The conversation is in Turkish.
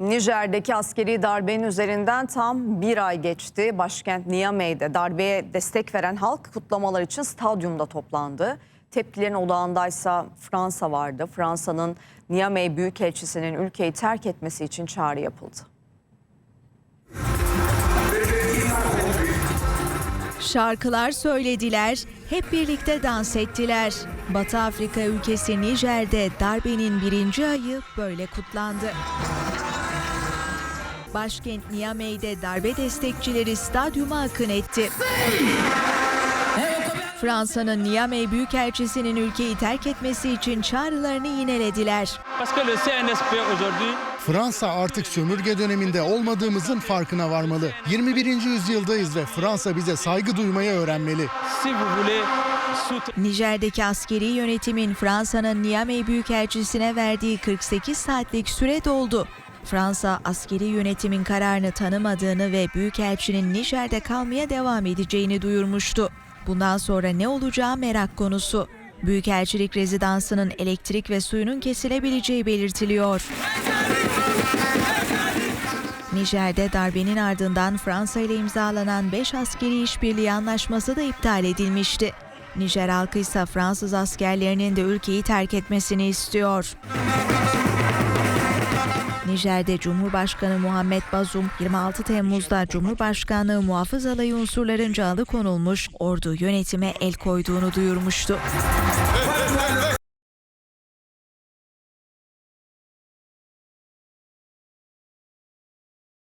Nijer'deki askeri darbenin üzerinden tam bir ay geçti. Başkent Niamey'de darbeye destek veren halk kutlamalar için stadyumda toplandı. Tepkilerin odağındaysa Fransa vardı. Fransa'nın Niamey Büyükelçisi'nin ülkeyi terk etmesi için çağrı yapıldı. Şarkılar söylediler, hep birlikte dans ettiler. Batı Afrika ülkesi Nijer'de darbenin birinci ayı böyle kutlandı. Başkent Niamey'de darbe destekçileri stadyuma akın etti. Fransa'nın Niamey Büyükelçisi'nin ülkeyi terk etmesi için çağrılarını yinelediler. Fransa artık sömürge döneminde olmadığımızın farkına varmalı. 21. yüzyıldayız ve Fransa bize saygı duymayı öğrenmeli. Nijer'deki askeri yönetimin Fransa'nın Niamey Büyükelçisi'ne verdiği 48 saatlik süre doldu. Fransa askeri yönetimin kararını tanımadığını ve Büyükelçinin Nijer'de kalmaya devam edeceğini duyurmuştu. Bundan sonra ne olacağı merak konusu. Büyükelçilik rezidansının elektrik ve suyunun kesilebileceği belirtiliyor. Nijer'de darbenin ardından Fransa ile imzalanan 5 askeri işbirliği anlaşması da iptal edilmişti. Nijer halkı ise Fransız askerlerinin de ülkeyi terk etmesini istiyor. Nijer'de Cumhurbaşkanı Muhammed Bazum 26 Temmuz'da Cumhurbaşkanlığı muhafız alayı unsurlarınca alıkonulmuş ordu yönetime el koyduğunu duyurmuştu.